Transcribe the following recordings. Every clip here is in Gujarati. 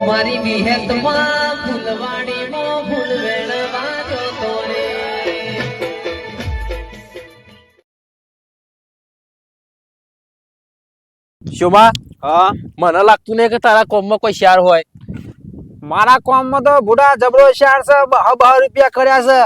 મારી વિહેતમાં ફૂલવાડીમાં ફૂલ વેળવા જતો રે શોભા હા? મને લાગતું નહીં કે તારા કોમમાં કોઈ શેર હોય. મારા કોમમાં તો બુડા જબરો શેર છે બહ બહ રૂપિયા કર્યા છે.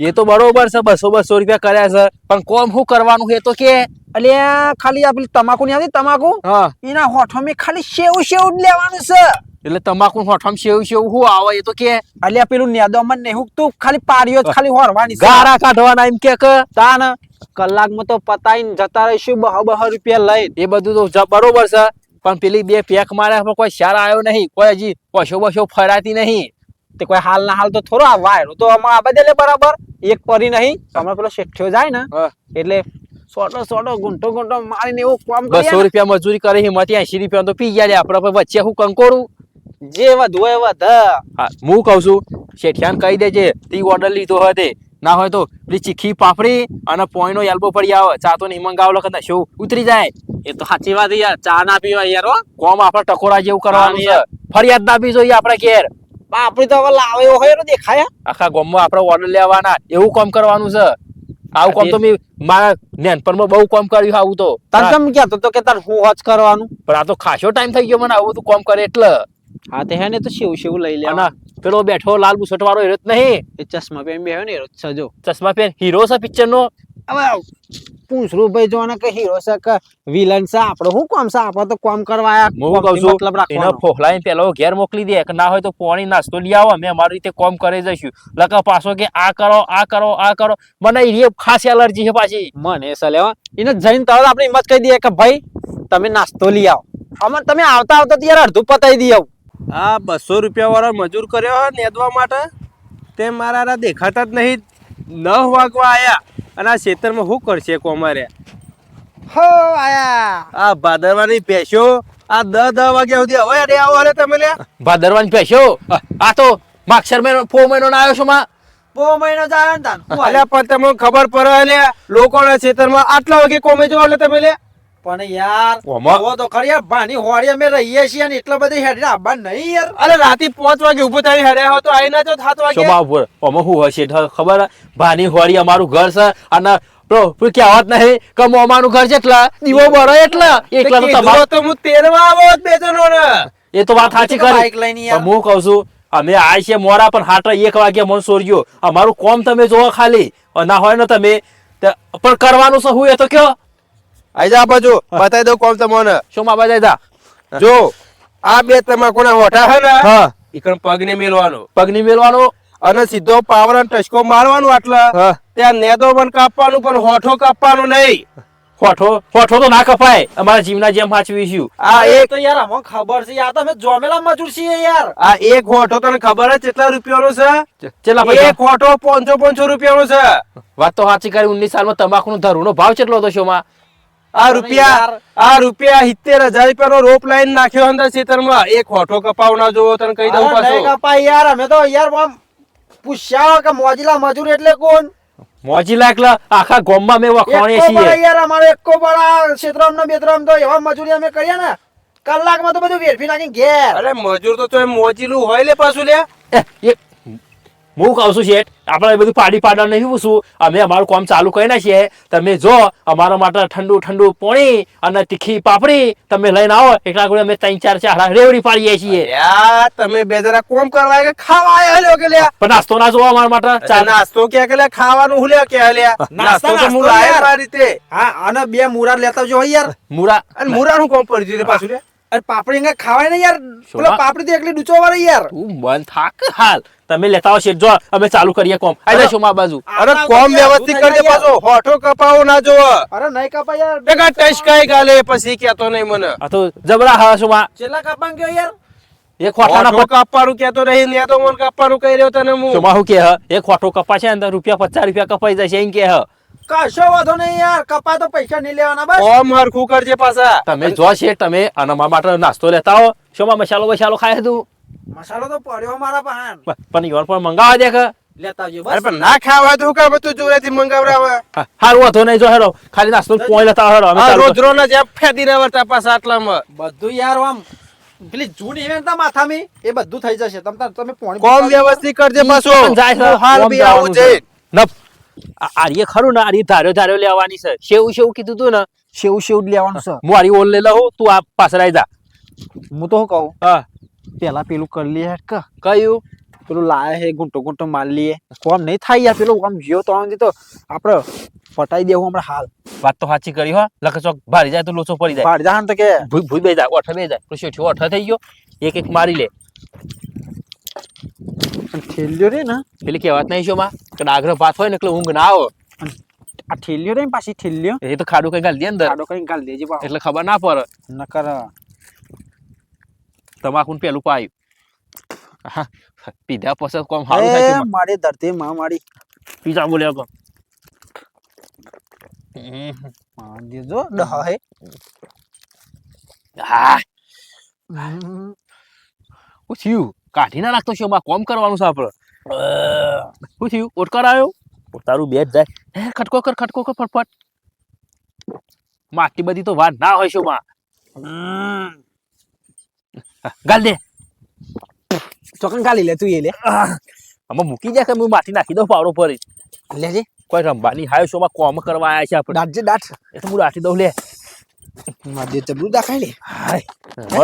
એ તો બરોબર છે બસો બસો રૂપિયા કર્યા છે. પણ કોમ શું કરવાનું એ તો કે? અલ્યા ખાલી આ પેલી તમાકુ ની આવતી? તમાકુ? હા. એના હોઠો મેં ખાલી સેવ સેવ જ લેવાનું છે. એટલે તમાકુ હોઠમ શેવ શેવ શું આવે એ તો કે અલ્યા પેલું નેદોમાં નહીં હુકતું ખાલી પારીઓ જ ખાલી હોરવાની ગારા કાઢવાના એમ કે તાન કલાકમાં તો પતાઈને જતા રહીશું બહ બહ રૂપિયા લઈ એ બધું તો બરોબર છે પણ પેલી બે પેક માર્યા કોઈ શાર આવ્યો નહીં કોઈ હજી પશો બસો ફરાતી નહીં. તે કોઈ હાલ ના હાલ તો થોડો આ વાયરો તો આમાં આ બદલે બરાબર એક પરી નહીં હમણાં પેલો શેઠ્યો જાય ને હા. એટલે સોટો સોટો ગુંટો ગુંટો મારીને એવું કામ બસો રૂપિયા મજૂરી કરી હિંમત એસી રૂપિયા તો પી ગયા આપડે વચ્ચે હું કંકોરું. જે વધુ હોય વધ હા હું કઉ છું શેઠિયાન કહી દેજે તી ઓર્ડર લીધો હોય તે. ના હોય તો પેલી ચીખી પાપડી અને પોઈનો એલ્બો પડી આવે. ચા તો નહીં મંગાવલો કદાચ શું? ઉતરી જાય. એ તો સાચી વાત યાર ચા ના પીવા યાર હો. કોમ આપડે ટકોરા જેવું કરવાનું છે. ફરિયાદ દાબી જોઈએ આપણે ઘેર. આપડી તો હવે લાવે એવો હોય દેખાય આખા ગામમાં આપણે ઓર્ડર લેવાના એવું કામ કરવાનું છે. આવું કામ તો મેં મારા નેનપણમાં બહુ કામ કર્યું આવું તો. તને કેમ કહેતો તો કે તાર હું હોજ કરવાનું? પણ આ તો ખાસો ટાઈમ થઈ ગયો મને આવું તો કામ કરે એટલે. હા તે હે ને તો શેવ શેવ લઈ લે પેલો બેઠો લાલ બુસટ વાળો હીરો નહીં. એ ચશ્મા પહેરી બેહ્યો ને હીરો સજો ચશ્મા પેન હીરો છે પિક્ચર નો? હવે પૂછરું ભાઈ જોવાના કે હીરો છે કે વિલન છે? આપણો શું કામ છે? આપણે તો કામ કરવા આયા. હું કહું છું? મતલબ રાખવાનો. ફોફલાઈને પેલો ઘેર મોકલી દે. કે ના હોય તો પોણી નાસ્તો લઈ આવો. મેં મારી રીતે કોમ કરી જઈશું. લકા પાછો કે આ કરો આ કરો આ કરો. મને એ ખાસ એલર્જી છે પાછી. મને છે લેવા એને જઈને તરત આપણે હિંમત કહી દઈએ કે ભાઈ તમે નાસ્તો લઈ આવો. અમે તમે આવતા આવતા ત્યારે યાર અડધું પતાવી દઈ આવું. આ બસો રૂપિયા વાળો મજૂર કર્યો હોય નેદવા માટે? તે મારા દેખાતા જ નહીં. નવ વાગવા આયા. અને આ ખેતરમાં શું કરશે કોમારે હો આયા. આ ભાદરવાની પેશો આ દસ દસ વાગ્યા સુધી હવે અરે આવો અરે તમે લે ભાદરવાની પેશો આ તો માક્ષર મહિનો પો મહિનો ના આવ્યો છું માં. પો મહિનો આવ્યો ને તાન અલ્યા પણ તમને ખબર પડે લ્યા લોકોના ખેતરમાં આટલા વાગે કોમે જો એટલે તમે લ્યા. પણ યાર ઓમાં- તો ખરી યાર ભાની હોળી અમે રહીએ છીએ અને એટલા બધી હેડે આબા નહીં યાર. અરે રાતે પાંચ વાગે ઊભો થઈ હેડે હો તો આઈ ના તો સાત વાગે. શોભા ઉપર અમે શું હશે? ખબર? ભાની હોળી અમારું ઘર છે અને પેલો પેલું કહેવત નહીં કે મોમાનું ઘર છે એટલા દીવો બરો એટલા એકલા તો તમારો તો હું તેરવા આવો જ બે જણો ને એ તો વાત સાચી કરી. હું કહું છું અમે આ છે મોરા પણ હાટ એક વાગે મન સોર્યો. અમારું કોમ તમે જોવો ખાલી. ના હોય ને તમે. પણ કરવાનું શું? એ તો કયો? આઈ જા બાજુ બતાવી દઉં કોમ તમને. શું માં બજાય દા જો આ બે તમાકુના હોઠા હે ને? હા. ઈકણ પગને મેલવાનો. પગને મેલવાનો અને સીધો પાવર અને ટચકો મારવાનું આટલા. ત્યાં નેદો પણ કાપવાનું પણ હોઠો કાપવાનું નહીં. હોઠો? હોઠો તો ના કપાય. અમારા જીવના જેમ સાચવીશું આ એક તો યાર અમને ખબર છે યાર તમે જોમેલા મજૂર છીએ યાર. આ એક હોઠો તને ખબર છે કેટલા રૂપિયાનો છે? કેટલા એક હોઠો પાંચસો પાંચસો રૂપિયાનો છે. વાત તો સાચી કરી ઉન્નીસ સાલમાં તમાકુ નો ધરુનો ભાવ કેટલો હતો શોમાં? આ રૂપિયા આ રૂપિયા સિત્તેર હજાર રૂપિયાનો રોપ લાઈન નાખ્યો અંદર ખેતરમાં. એક હોઠો કપાવના જોવો તને કહી દઉં પાછો. કપાય યાર અમે તો યાર આમ પૂછ્યા કે મોજીલા મજૂર એટલે કોણ? મોજી લાગલા આખા ગામમાં મેં વખવાણીએ એકો છીએ. યાર અમારો એકો બડા ક્ષેત્રમ ને બેત્રમ તો એવા મજૂરી અમે કરીએ ને કલાકમાં તો બધું વેરફી નાખી ઘેર. અરે મજૂર તો તોય મોજીલું હોય લે પાછું લે. હું કહું છું શેઠ આપણે બધું પાડી પાડા નહીં પૂછું અમે અમારું કામ ચાલુ કરી નાખીએ. તમે જો અમારા માટે ઠંડુ ઠંડુ પોણી અને તીખી પાપડી તમે લઈને આવો. એટલા ગુણે અમે ત્રણ ચાર ચાર રેવડી પાડીએ છીએ. તમે બે જરા કોમ કરવા કે ખાવા આવ્યા લ્યો કે લ્યા? પણ નાસ્તો ના જોવા અમારા માટે? ચા નાસ્તો કે કે લ્યા? ખાવાનું હું લ્યા કે લ્યા? નાસ્તો તો હું લાયા યાર. રીતે? હા અને બે મુરા લેતા જો યાર. મુરા અને મુરાનું કોમ પડી ગયું પાછું લે અરે પાપડી અહીંયા ખાવાય ને યાર. પેલો પાપડી તો એકલી ડૂચો વાળી યાર. તું મન થાક હાલ. તમે લેતા આવશે જો અમે ચાલુ કરીએ કોમ. આજે જશો માં બાજુ? અરે કોમ વ્યવસ્થિત કરજે પાછો. હોઠો કપાવો ના જો અરે નહીં કપા યાર. બેગા ટેસ્ટ કાઈ ગાલે પછી કેતો નહીં મને. આ તો જબરા હા શું માં. કપાંગ ગયો યાર. એક ખોટાના હોઠો કાપવાનું કેતો નહીં ને તો મન કાપવાનું કહી રહ્યો તને હું. શું શું કે હ? એક ખોટો કપા છે અંદર રૂપિયા પચાસ રૂપિયા કપાઈ જશે એમ કે હ? કશો વાંધો નહીં યાર કપા તો પૈસા નહીં લેવાના બસ. ઓમ હરખું કરજે પાછા. તમે જો છે તમે અને મારા માટે નાસ્તો લેતા હો. શું માં મસાલો મસાલો ખાય તું. મસાલો તો પડ્યો મારા પાન પણ યોર પણ મંગાવા દે કે? લેતા આવજો બસ. પણ ના ખાવા તો કામ તું જોરેથી મંગાવરાવે હારું વાંધો નહીં જો હેરો ખાલી નાસ્તો પોઈ લેતા હેરો અમે રોજ રોજ જેમ ફેદી રહ્યા પાછા આટલામાં. બધું યાર આમ પેલી જૂની ને માથામી એ બધું થઈ જશે. તમ તમે કોમ વ્યવસ્થિત કરજે પાછો. જાય હાલ બી આવું છે. આર્ય ખરું ને આર્ય ધાર્યો ધાર્યો લેવાની છે. શેવું શેવું કીધું તું ને? શેવું શેવું લેવાનું છે. હું આર્ય ઓલ લઈ લઉં તું આ પાછળ જા. હું તો શું કહું? હા. પેલા પેલું કરી લે હેડ કયું? પેલું લાયા હે ગુંટો ગુંટો માર લઈએ કોમ નહીં થાય યાર પેલું આમ જીઓ તો આમ તો આપણે પટાઈ દેવું હમણાં હાલ. વાત તો સાચી કરી હો. લખે ચોક ભારી જાય તો લોચો પડી જાય. ભારી જાય તો કે? ભૂઈ ભૂઈ બે જાય ઓઠ બે જાય. શેઠિયો ઓઠ થઈ ગયો. એક એક મારી લે. ઠેલ્યો રે ને. પેલી કહેવાત નહીં છો માં? કે ડાઘરો ભાત હોય ને એટલે ઊંઘ ના આવે. આ થેલ્યો રે પાછી ઠેલ્યો એ તો ખાડું કઈ ગાલ દે અંદર. ખાડું કઈ ગાલ દેજે એટલે ખબર ના પડે. નકર તમાકુ પેલું પાયું. હા પીધા પછી કોમ સારું થાય. મારી ધરતી માં મારી પીઝા બોલ્યો કોમ. દેજો હે. થયું? કાઢી ના નાખતો શોમાં કોમ કરવાનું છે આપણે. શું થયું? ઓટકાર આવ્યો? તારું બેટ જાય. હે ખટકો કર ખટકો કર ફટફટ. માટી બધી તો વાત ના હોય શોમાં. ગાલ દે. ચોકન ગાલી લે તું એ લે. આમાં મૂકી જાય કે હું માટી નાખી દઉં પાવડો પર જ. લેજે કોઈ રમવાની હાયો શોમાં કોમ કરવા આવ્યા છે આપણે. દાટજે દાટ એ તો હું રાખી દઉં લે. માં દે દાખાય લે હાય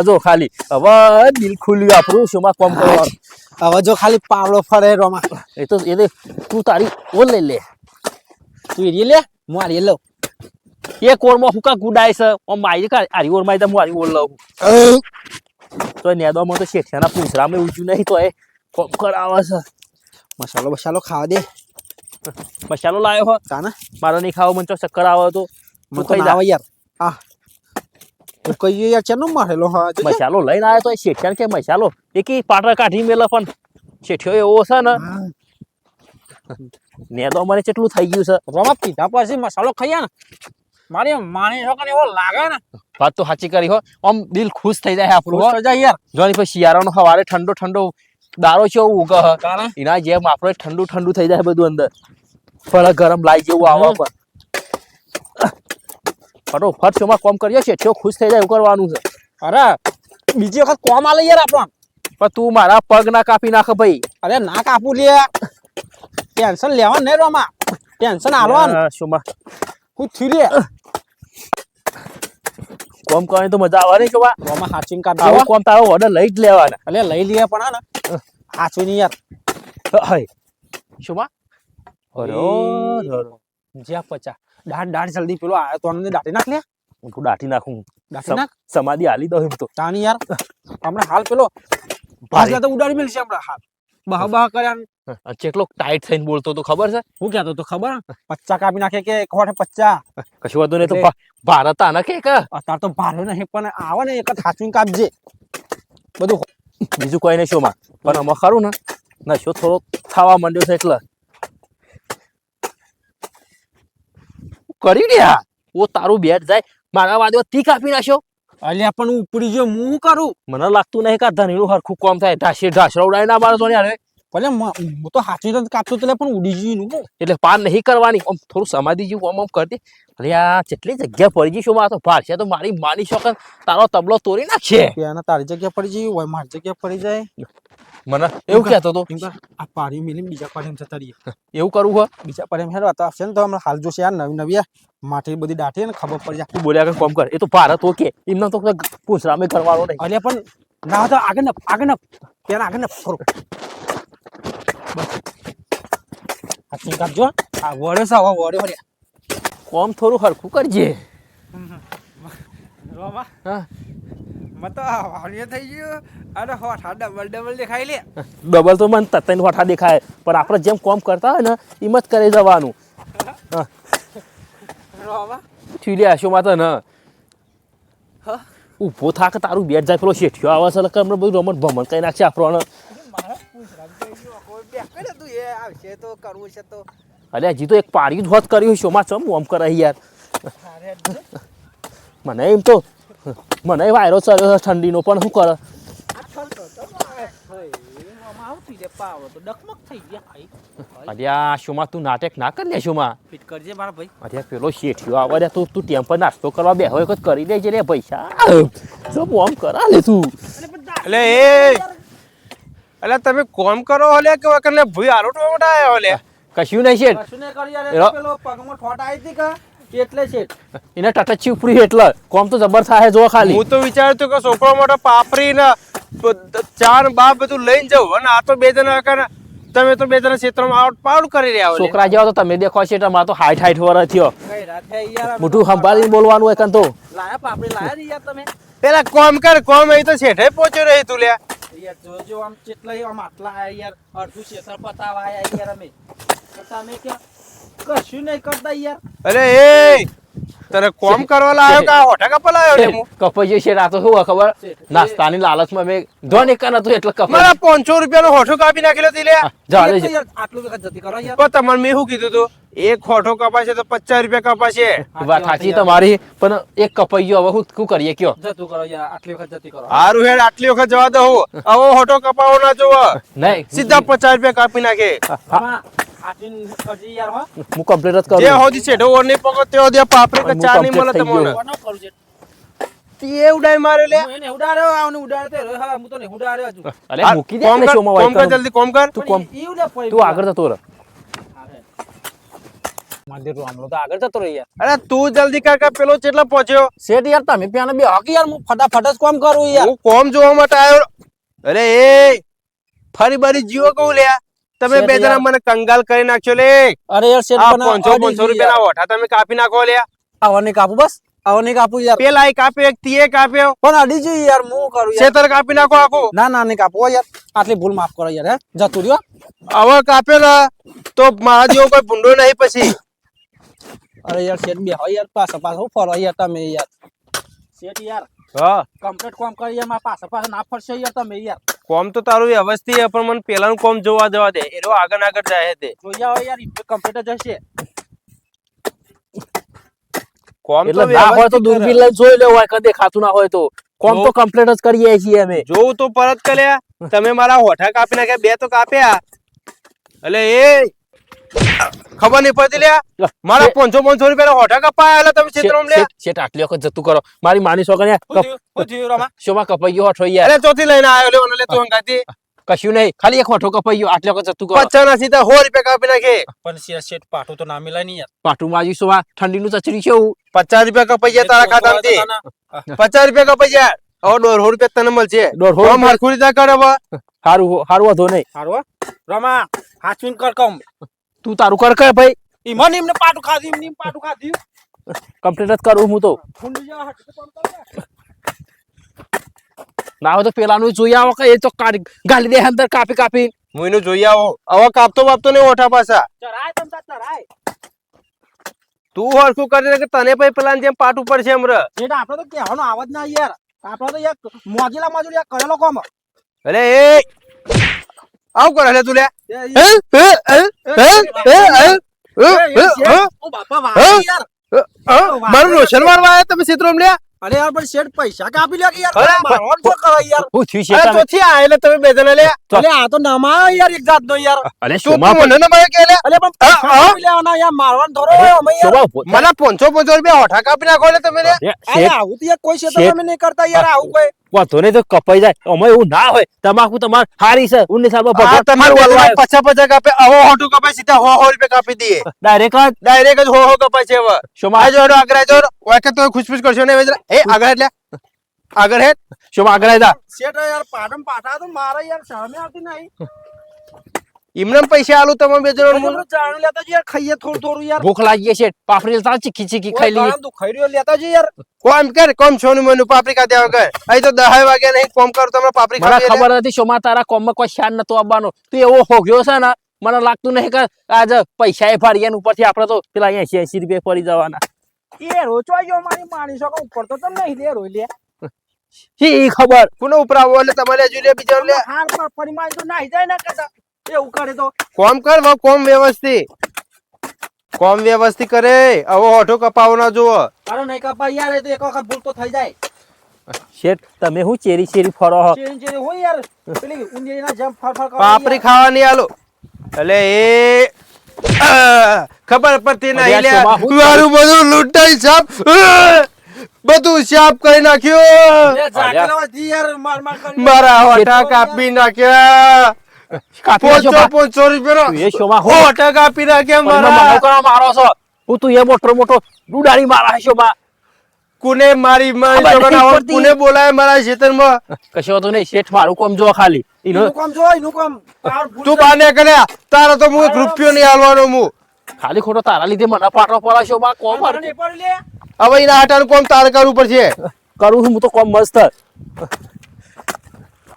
વજો ખાલી. હવે દિલ ખુલ્યું આપણું કોમ હવે જો ખાલી પાવડો ફરે રોમાં એ તો એ દે તું તારી ઓલ લઈ લે. તું એ લે હું આ લઉં. કોરમાં હું કા ગુડાય છે ઓમ મારી કા આરી ઓર મારી હું આરી ઓર લઉં. તો નેદોમાં તો શેઠિયાના પૂંછરામાં ઊંચું નહીં તો એ કોમ કરાવે છે. મસાલો મસાલો ખાવા દે. મસાલો લાવ્યો હો. તાને? મારો નહીં ખાવો મને તો ચક્કર આવે તો. તું તો યાર. આ હું કહીએ યાર ચેનો મારેલો હા. મસાલો લઈને આવ્યો તો શેઠિયાને કે મસાલો? એ કી પાટરા કાઢી મેલે પણ. શેઠિયો એવો છે ને. નેદો મને કેટલું થઈ ગયું છે. રોમા પીધા પછી મસાલો ખાઈએ ને. મારી માની છોકરાને એવો લાગે ને. વાત તો સાચી કરી હો. આમ દિલ ખુશ થઈ જાય આપણું હો. થઈ જાય યાર. જોની પછી શિયાળાનો સવારે ઠંડો ઠંડો દારો છે ઉગ કારણ એના જેમ આપણે ઠંડુ ઠંડુ થઈ જાય બધું અંદર. ફળ ગરમ લાઈ જેવું આવા પર ફટોફટ શોમાં કોમ કરીએ છીએ છો ખુશ થઈ જાય એવું કરવાનું છે. અરે બીજી વખત કોમ આલે યાર આપણ. પણ તું મારા પગ ના કાપી નાખ ભાઈ. અરે ના કાપું લે. ટેન્શન લેવાનું નહીં રોમા. ટેન્શન આલવાનું. શોમાં. હું થયું લે. કોમ કરવાની તો મજા આવે નહીં શોમાં રોમા હાચીને કાઢ આવો કોમ તારો ઓર્ડર લઈ જ લેવાના. એટલે લઈ લઈએ પણ ને. હાચું નહીં યાર. હય. શોમાં? અરે. જ્યાં પચા. દાઢ દાઢ જલ્દી પેલો આયો તો અમને દાટી નાખ લે. હું દાટી નાખું. દાઢી નાખ. સમાધિ હાલી દઉં એમ તો. તાની યાર. હમણાં હાલ પેલો ભાજા તો ઉડાડી મેલશે હમણાં હાલ. બહ બહ કર્યા ચેટલો ટાઈટ થઈને બોલતો તો ખબર છે? હું કહેતો તો ખબર? પચ્ચા કાપી નાખે કે એક વાટે પચ્ચા? કશું વાંધો નહીં તો ભારત આના કે કે? અત્યારે તો ભારે નહીં પણ આવે ને એક જ હાચવીને કાપજે. બધું બીજું કોઈ નહીં શોમાં. પણ આમાં ખરું ને. નશો થોડો થવા માંડ્યો છે એટલે. કરી રહ્યા? ઓ તારું બેટ જાય. મારા વાદો તી કાપી નાખ્યો. અલ્યા પણ હું ઉપડી ગયો. હું શું કરું? મને લાગતું નહીં કે ધણીનું હરખું કોમ થાય. ઢાસી ઢાસરા ઉડાડી ના મારે ને યાર ભલે હું તો હાચવીને જ કાપતો એટલે પણ ઉડી ગયું હું એટલે પાર નહીં કરવાની. આમ થોડું સમાધિ જેવું આમ આમ કરતી. અરે આ કેટલી જગ્યા પડી ગઈ શું તો તો ભારશે તો મારી માની શોખ તારો તબલો તોડી નાખશે. તારી જગ્યા પડી જઈ હોય મારી જગ્યા પડી જાય. મને એવું કહેતો તો આ પારી મેલી બીજા પારી જતા રહીએ એવું કરવું હોય બીજા પારી હેડો તો આવશે ને તો હમણાં હાલ જોશે યાર નવી નવી માટી બધી દાટી ને ખબર પડી જાય તું બોલ્યા કે કોમ કર એ તો ભારત ઓકે એમને તો પૂછરામે કરવાનો નહીં અલ્યા પણ ના તો આગળ ન આગળ ન પેલા આગળ ન ફરો હાચવીને કાપજો હો. આ હવે વળે વળે કોમ થોડું હરખું કરજે રોમા હા ડબલ તો મને તત્તાઈને હોઠા દેખાય પણ આપણે જેમ કોમ કરતા હોય ને એમ જ કરી જવાનું રોમા થયું માં તો ન. ઊભો થાક તારું બેટ જાય પેલો શેઠિયો આવે છે એટલે હમણાં બધું રમત ભમણ કઈ નાખશે આપણો કરે અરે હજી તો એક પારી જ હોત કર્યું શોમાં ચમ ઓમ કરે યાર. મને એમ તો મને વાયરો ચડ્યો ઠંડીનો પણ શું કરે? અરે આ તું નાટક ના કરી લે શોમાં. ફિટ કરજે મારા ભાઈ અરે પેલો શેઠિયો આવે રે તું તું ટેમ્પર નાસ્તો કરવા બેહો કરી દેજે રે પૈસા. શું આમ કરા લે તું. એટલે એ! એટલે તમે કોમ કરો હલે કે વકરને ભૂઈ આરોટવા મોટા આયા હલે કશું નહીં શેઠ. કશું નહીં કરી પેલો પગમાં ઠોટ આવી હતી કે? એટલે છે. એને ટટચી ઉપરી એટલે. કોમ તો જબર થાય જો ખાલી. હું તો વિચારતો કે છોકરો માટે પાપરી ને ચાર બાપ બધું લઈને જાઉં અને આ તો બે જણા વગર તમે તો બે જણા ક્ષેત્રમાં આઉટ પાઉટ કરી રહ્યા હો છોકરા જેવા તો તમે દેખો છે એટલે મારે તો હાઈટ હાઈટ વર થયો. મોઢું સંભાળીને બોલવાનું હોય કાં તો. લાયા પાપડી લાયા ને તમે? પેલા કોમ કર કોમ અહીં તો છેઠે પહોંચ્યો રહી તું લ્યા. યાર જોજો આમ કેટલા આમ આટલા યાર. અડધું ક્ષેત્ર પતાવા આયા યાર અમે. તમે કે કશું નહીં કરતા યાર. અરે એ! તને કોમ કરવા લાયો કે હોટા કપા લાવ્યો લે હું? કપાઈ છે રાતો તો શું ખબર? નાસ્તાની લાલચમાં મેં ધોન એક હતું એટલે કપાઈ. મારા પાંચસો રૂપિયાનો હોઠો કાપી નાખેલો તી લે. જા લે આટલું વખત જતી કરો યાર. તો તમને મેં શું કીધું તું? એક હોઠો કપાશે તો પચાસ રૂપિયા કપાશે. વાત સાચી તમારી પણ એક કપાઈ ગયો હવે શું શું કરીએ કયો? જતું કરો યાર આટલી વખત જતી કરો. હારું હેડ આટલી વખત જવા દઉં. હવે હોઠો કપાવો ના જોવો. નહીં. સીધા પચાસ રૂપિયા કાપી નાખે. આમાં આટલી હજી યાર હો હું કમ્પ્લીટ જ જે કરું હોદી છેડો ઓર નહીં પકડ તે હોદી આ પાપડી કે હું ચા નહીં મળે complete થઈ તમને ગયો. કોનો કરું છે તે ઉડાઈ મારે લે હું એને ઉડાડ્યો આવને ઉડાડતે રહ્યો હા હું તો નહીં ઉડાડ્યો હજુ અરે આ મૂકી દે કોમ ને કર, શોમાં કોમ કર વાઈટ કરું. જલ્દી કોમ કર તું કોમ પણ ઈ ઉડે પડી તું આગળ જતો રહે મંદિર રામલો તો આગળ જતો રહી યાર અરે તું જલ્દી કર કે પેલો ચેટલા પહોંચ્યો શેઠ યાર તમે પેને બે હકી યાર હું ફટાફટ જ કામ કરું યાર હું કોમ જોવા માટે આવ્યો અરે એ ફરી બરી જીવો કહું લે તમે શેઠ બે જણા યાર. મને કંગાલ કરી નાખ્યો લે. અરે યાર શેઠ આ મને પાંચસો અડી પાંચસો ગઈ રૂપિયાના યાર. ઓઠા તમે કાપી નાખો લે. આવા નહીં કાપું બસ? આવા નહીં કાપું યાર. પેલા એક કાપ્યો એક તીએ કાપ્યો પણ અડી જઈ યાર હું કરું યાર. શેતર કાપી નાખો આખું. ના ના નહીં કાપો યાર. આટલી ભૂલ માફ કરો યાર હે. જતું રહ્યો. હવે કાપ્યો ને તો મારા જેવો કોઈ ભૂંડો નહીં પછી. અરે યાર શેઠ બે હોય યાર પાછા પાછા હું ફરો યાર તમે યાર. શેઠ યાર હા. કમ્પ્લીટ કોમ કરી યાર મારા પાછા પાછા ના ફરશે યાર તમે યાર. કોમ તો તારું વ્યવસ્થિત છે પણ મને પેલાનું કોમ જોવા જવા દે. એનો આગળ આગળ જાય તે. જોયા હોય યાર કમ્પ્લીટ જ હશે. કોમ તો ના હોય તો દૂરબીન લઈ લઈને જોઈ લેવું હોય કદી દેખાતું ના હોય તો. કોમ તો. કમ્પ્લીટ જ કરીએ છીએ અમે. જોવું તો પરત કર્યા તમે મારા હોઠા કાપી નાખ્યા બે તો કાપ્યા. એટલે એ ખબર નહીં પડતી લે મારા પાંચસો પાંચસો રૂપિયા હોઠા કપાયા એટલે તમે ક્ષેત્રમાં લે શેઠ આટલી વખત જતું કરો. મારી માની છોકરી શોમાં કપાઈ ગયો હોઠો યાર અરે ચોથી લઈને આવ્યો લે ઓને લે તું હંગાતી કશું નહીં. ખાલી એક હોઠો કપાઈ ગયો. આટલી વખત જતું કરો. પચાસ ના સીધા સો રૂપિયા કાપી નાખે. પણ શેઠ પાટું તો ના મિલાય નહીં યાર. પાટું માં આવીશું આ ઠંડીનું ચચરી છે એવું. પચાસ રૂપિયા કપાઈ ગયા તારા ખાતામાંથી. પચાસ રૂપિયા કપાઈ ગયા. હવે દોઢસો રૂપિયા તને મળશે. દોઢસો મારખુરી ના કરે હવે. સારું સારું વધો નહીં. સારું રમા હાચવીન કર કમ. તું તારું કર કર ભાઈ. ઈ મને એમને પાટું ખાધું એમને એમ પાટું ખાધું. કમ્પ્લીટ જ કરું હું તો. ને. હોય તો પેલાનું જોઈ આવો કે એ તો ગાલી દે અંદર કાપી કાપી. હું એનું જોઈ આવો. હવે કાપતો બાપતો નહીં ઓઠા પાછા. ચરાય તમ ચરાય તું હરખું કરી કે તને પછી પેલા જેમ પાટ ઉપર છે એમ ર. આપણે તો કહેવાનો આવાજ ના યાર. આપણે તો યાર મોજીલા યાર કરેલો કોમ. અરે એ આવું કરે લે તું લે? મારું રોશન મારવા આયા તમે ક્ષેત્રમાં લ્યા અરે યાર પણ શેઠ પૈસા કાપી કે યાર અરે, મારવાનું શું કરો યાર હું થયું છે અરે ચોથી આયા એટલે તમે અરે આ તો નામા યાર એક જાતનો યાર અરે શોમાં મને ના કે લે અરે પણ હા, પૈસા હા. કાપી લેવાના યાર મારવાનું હોય અમે યાર મને પાંચસો પાંચસો રૂપિયા હોઠા કાપી નાખો એટલે તમે લે અરે, અરે આવું તો યાર કોઈ છે તમે નહીં કરતા યાર આવું કોઈ વાંધો નહીં તો કપાઈ જાય. અમે એવું ના હોય. તમાકુ તમારે હારી છે. ઉન્ની સાબ આ ભગવાન તમે હારું બે હાલવા પચાસ પચાસ કાપે અહો હોઠું કપાય સીધા હો હો રૂપિયા કાપી દઈએ. ડાયરેક્ટ જ ડાયરેક્ટ જ હો હો કપાય છે હવે. શોમાં જો આગળ આજો વાકે તો ખુશફુશ કરશો ને વેજરા. એ આગળ એટલે. આગળ હે શોમાં આગળ જા. શેઠ યાર પાડમ પાઠા તો મારા યાર સામે આવતી નહીં. એમને પૈસા આલુ તમે બે જણા જાણી લેતા જ યાર ખાઈએ થોડું થોડું યાર. ભૂખ લાગી છે પાપડી લેતા ચીખી ચીખી ખાઈ લઈએ. દુખાઈ રહ્યો લેતા જ યાર. કોમ કર કોમ છોનું મનું પાપડી કાઢ્યા વગર. અહીં તો દહાઈ વાગ્યા નહીં કોમ કર તમે પાપડી ખાવી ખબર નથી શોમાં તારા કોમમાં કોઈ શાન નતો આવવાનો. તું એવો હોગ્યો છે ને મને લાગતું નહીં કે આજે પૈસા એ ફાડી ગયા ઉપરથી આપણે તો પેલા એસી એસી રૂપિયા પડી જવાના. એ રોચવા ગયો મારી માણી શકો ઉપર તો તમને નહીં લે રોઈ લે શી ખબર? કોનો ઉપરાવો એટલે તમારે હજુ લે બીજા લે હાલ પર પરિમાણ તો નાહી જાય ને કદા તો. કોમ કર હવે કોમ વ્યવસ્થિત. કોમ વ્યવસ્થિત કરે. હવે ઓઠો કપાવો ના જુઓ. અરે નહીં કપા યાર એ તો એક વખત ભૂલ તો થઈ જાય. શેઠ તમે હું ચેરી ચેરી ફરો હો? ચેરી ચેરી હોય યાર. પેલી ઉંદીના જેમ ફર ફર કરો પાપડી ખાવાની આલો. એટલે એ ખબર પડતી ના નહીં આ લે શોભા હું મારું બધું લૂંટાઈ સાપ. બધું સાફ કરી નાખ્યું. માર માર કરી મારા હોટા કાપી નાખ્યા. રૂપિયા એ શોમાં હો. હોટા કાપી નાખ્યા મારા. મને મારો છો. હું તું એ મોટો મોટો ડુડાડી મારા શોમાં કુને મારી. કુને બોલાય મારા ખેતરમાં કશો તો નહીં શેઠ મારું કોમ જો ખાલી. એનું કામ જો એનું કામ. તું બાને કર્યા તારા તો હું એક રૂપિયો નહીં હાલવાનો હું. ખાલી ખોટો તારા લીધે મને પાટો પડાશો શોમાં કોમ. હવે એના હાટાનું કોમ તારે કરવું પડશે. કરું છું હું તો કોમ મસ્ત.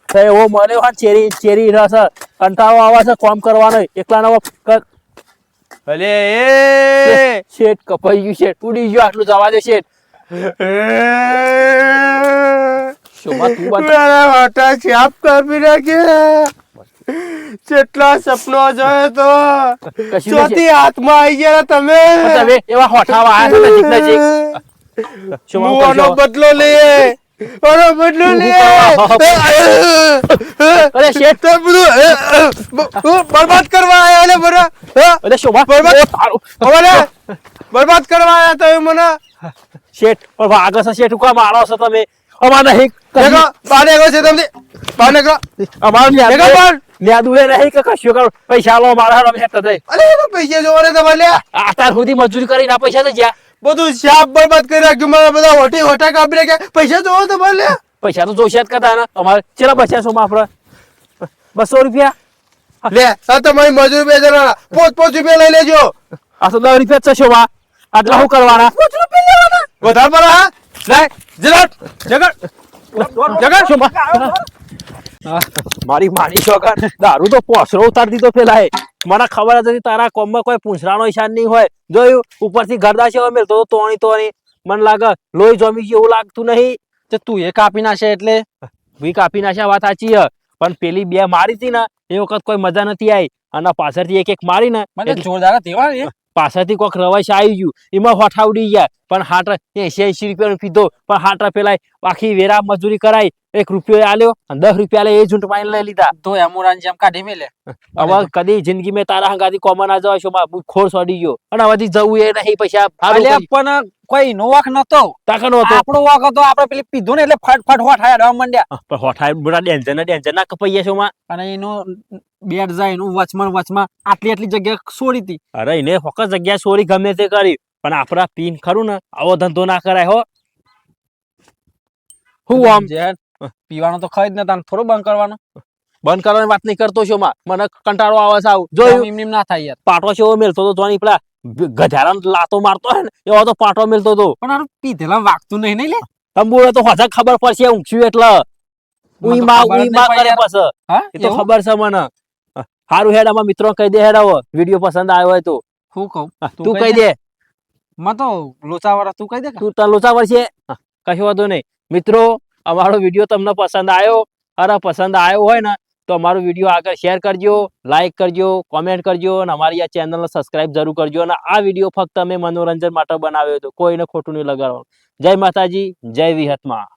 તો એવો મને હા ચેરી ચેરી રસ કંટાળો આવે છે કોમ કરવાનો. એકલા નવો ભલે એ! શેઠ કપાઈ ગયું શેઠ ઉડી ગયું આટલું જવા દે શેઠ. કેટલા સપનો જોયો તો ચોથી હાથમાં આવી ગયા તમે. એવા હોઠાવા કરશો. બદલો લે આનો બદલો લે. અરે શેઠ. તો બધું બરબાદ કરવા આયા ને બરા? અરે શોભા બરબાદ-. હવે બરબાદ કરવા આયા તમે મને. શેઠ પણ આગળ છે શેઠ ઉકા મારો છો તમે? અમાર નહીં દેખો બાને ગયો છે તમને બાને ગયો અમારું દેખો ન્યા પણ ન્યા નહીં કે કશું કરો. પૈસા લો મારા હારો હેઠ અરે પૈસા જોવાને તમારે લે તાર સુધી મજૂરી કરીને આ પૈસા તો જ્યાં બધું શાપ બરબાદ કરી રાખ્યું મારા બધા હોટી હોટા કાપી રાખ્યા પૈસા જોવો તમારે લે પૈસા તો જોશે જ કરતા ને. અમારે ચેલા પૈસા શું આપડે બસો રૂપિયા? લે આ તમારી મજૂર બે જણા. પોત પોત રૂપિયા લઈ લેજો. આ તો દસ રૂપિયા છે શોભા આટલા શું કરવાના? વધારે પડે હા? લે જગત જગત જગત શોભા હા, મારી માની છોકર દારૂ તો પોસરો ઉતારી દીધો પેલા મને ખબર હતી તારા કોમમાં કોઈ પૂંછરાનો ઈશાન નહીં હોય. જોયું? ઉપરથી ગરદા છે મેલતો તો તોણી તોણી. મને લાગે લોહી જમી ગયું એવું લાગતું નહીં. તો તું એ કાપી નાખે એટલે? ભી કાપી નાખ્યા વાત સાચી પણ પેલી બે મારી હતી ને એ વખત કોઈ મજા નથી આવી અને પાછળથી એક એક મારી ને જોરદાર તેવા પાછળથી કોઈક રવાશ આવી ગયું. એમાં હોઠા ગયા. પણ હાટ એસી એસી રૂપિયાનો પીધો પણ હાટ પેલા આખી વેરા મજૂરી કરાઈ. એક રૂપિયો આલ્યો અને દસ રૂપિયા લે એ ઝૂંટ પાણી લઈ લીધા. તો એમોરાન જેમ કાઢી મેલે. હવે કદી જિંદગી મેં તારા હંગાથી કોમન આ જવાશો ખોર સડી ગયો. અને હવેથી જવું એ નહીં પૈસા પણ કોઈ નો વાક નતો. તાકાનો હતો. આપણો વાક હતો આપણે પેલી પીધું ને એટલે ફટ ફટ હોઠ આયા મંડ્યા. પણ હોઠાય બધા ડેન્જર ના ડેન્જર ના કપાઈ છો માં અને એનો બેડ જાય એનું વચમાં વચમાં આટલી આટલી જગ્યા છોડી હતી. અરે એને ફક્ત જગ્યા છોડી ગમે તે કરી. પણ આપણા પીન ખરું ને આવો ધંધો ના કરાય હો. હું આમ? જે પીવાનો તો ખરી જ નતા થોડો બંધ કરવાનો. બંધ કરવાની વાત નહીં કરતો છો માં. મને કંટાળો આવે છે આવું. જોયું એમ એમ ના થાય યાર. પાટો છે એવો મેલતો તો જોની પેલા ગધારા લાતો મારતો હોય ને એવો તો પાટો મેલતો તો. પણ આનું પીધેલા વાગતું નહીં નહીં લે? તંબુરે તો હજા ખબર પડશે ઊંઘ્યું એટલે. ઉઈ માં ઉઈ માં કરે પછી. હા એ તો ખબર છે મને. હારું હેડ આમાં મિત્રો કહી દે હેડ આવો. વીડિયો પસંદ આવ્યો હોય તો. હું કહું? તું કહી દે. માં તો લોચા વાળા તું કહી દે તું તાર લોચા પડશે હા, કશું વાંધો નહીં. મિત્રો અમારો વીડિયો તમને પસંદ આવ્યો અરે પસંદ આવ્યો હોય ને તો અમારો વીડિયો આગળ શેર કરજો લાઇક કરજો કોમેન્ટ કરજો અને અમારી આ ચેનલને સબસ્ક્રાઇબ જરૂર કરજો અને આ વીડિયો ફક્ત અમે મનોરંજન માટે બનાવ્યો હતો કોઈને ખોટું નહીં લગાડવાનું. જય માતાજી જય વિહતમાં.